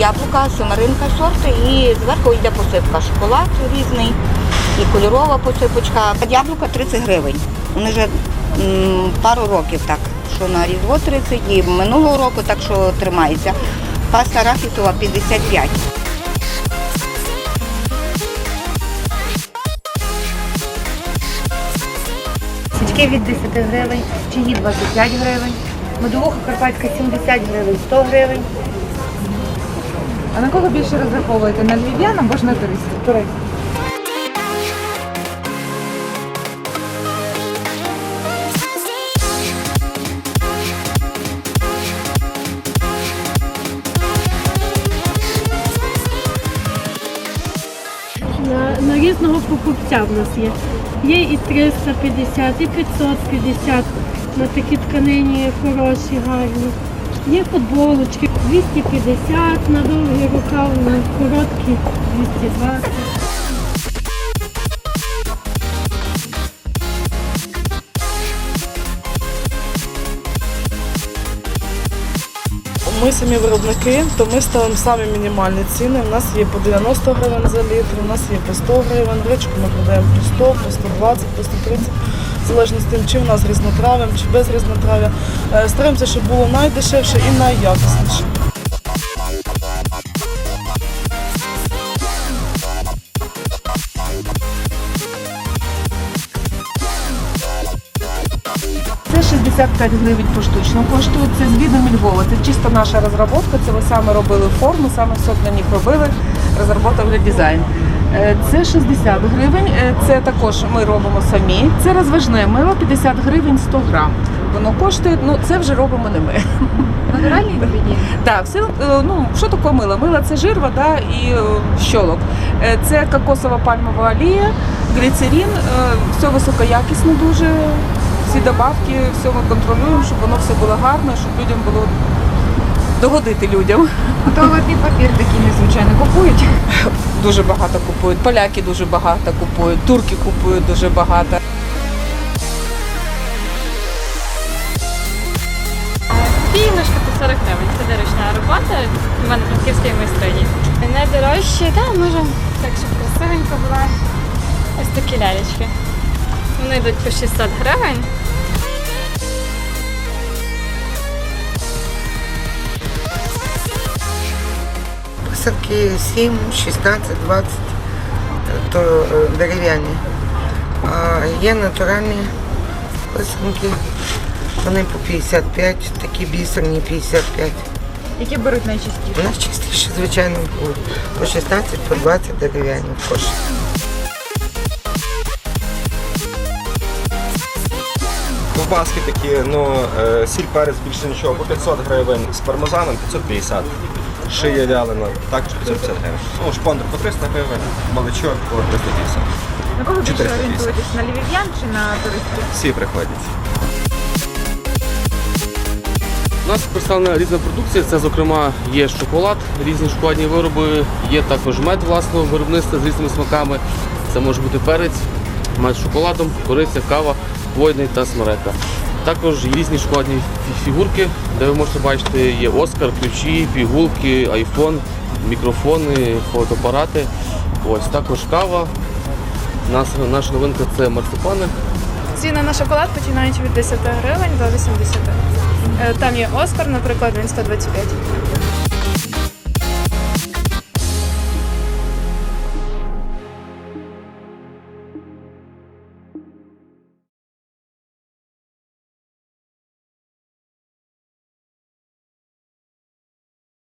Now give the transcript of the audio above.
яблука, семеринка сорти і зверху йде посипка. Шоколад різний і кольорова посипочка. Яблука 30 гривень. Вони вже м, пару років так, що на різдво 30 і минулого року так, що тримається. Паста арахісова 55. Січки від 10 гривень, чиї 25 гривень, медовуха карпатська 70 гривень, 100 гривень. А на кого більше розраховуєте? На львів'ян або ж на туристів? Туристи. на, на різного покупця в нас є. Є і 350, і 550 на такі тканині хороші, гарні. Є футболочки 250 на довгий рукав, на короткі 220. Ми самі виробники, то ми ставимо самі мінімальні ціни. У нас є по 90 гривень за літр, у нас є по 100 гривень. Гречку ми продаємо по 100, по 120, по 130, залежно з тим, чи в нас різнотрав'ям, чи без різнотрав'я. Е, Стараємося, щоб було найдешевше і найякісніше. Це 65 гривень поштучно коштує. Це з відом Львова. Це чисто наша розробка. Це ми саме робили форму, саме все для них робили. Розробка дизайн. Е, Це 60 гривень. Е, Це також ми робимо самі. Це розважне мило 50 гривень 100 грам. Воно коштує, ну це вже робимо не ми. Натуральні інгредієнти? Так, все, е, ну що таке мило? Мило це жир, вода і е, щолок. Е, Це кокосова пальмова олія, гліцерин, е, все високоякісно дуже. Всі добавки, все ми контролюємо, щоб воно все було гарно, щоб людям було догодити людям. Туалетний папір такий незвичайно купують. Дуже багато купують. Поляки дуже багато купують, турки купують дуже багато. Пінушка по 40 гривень. Це доручна робота. У мене франківської майстрині. Найдорожчі, так, може, так, щоб красивенько була. Ось такі лялечки. Вони йдуть по 600 гривень. Посадки 7, 16, 20, то е, дерев'яні. А є натуральні писанки, вони по 55, такі бісерні 55. Які беруть найчастіше? Найчастіше, звичайно, по- по 16, по 20 дерев'яні кошти. Ковбаски такі, ну, е, сіль перець більше нічого, по 500 гривень, з пармезаном 550. Шия вялена, також 550 гривень. Ну, шпондер по 300 гривень, маличок по 350. На кого більше 450. орієнтуєтесь? На львів'ян чи на туристів? Всі приходять. У нас представлена різна продукція. Це, зокрема, є шоколад, різні шоколадні вироби, є також мед власного виробництва з різними смаками. Це може бути перець, мед з шоколадом, кориця, кава, хвойний та смерека. Також різні шоколадні фігурки, де ви можете бачити, є Оскар, ключі, пігулки, айфон, мікрофони, фотоапарати. Ось також кава. Нас, наша новинка це марципани. Ціни на шоколад починають від 10 гривень до 80. Е, Там є Оскар, наприклад, він 125.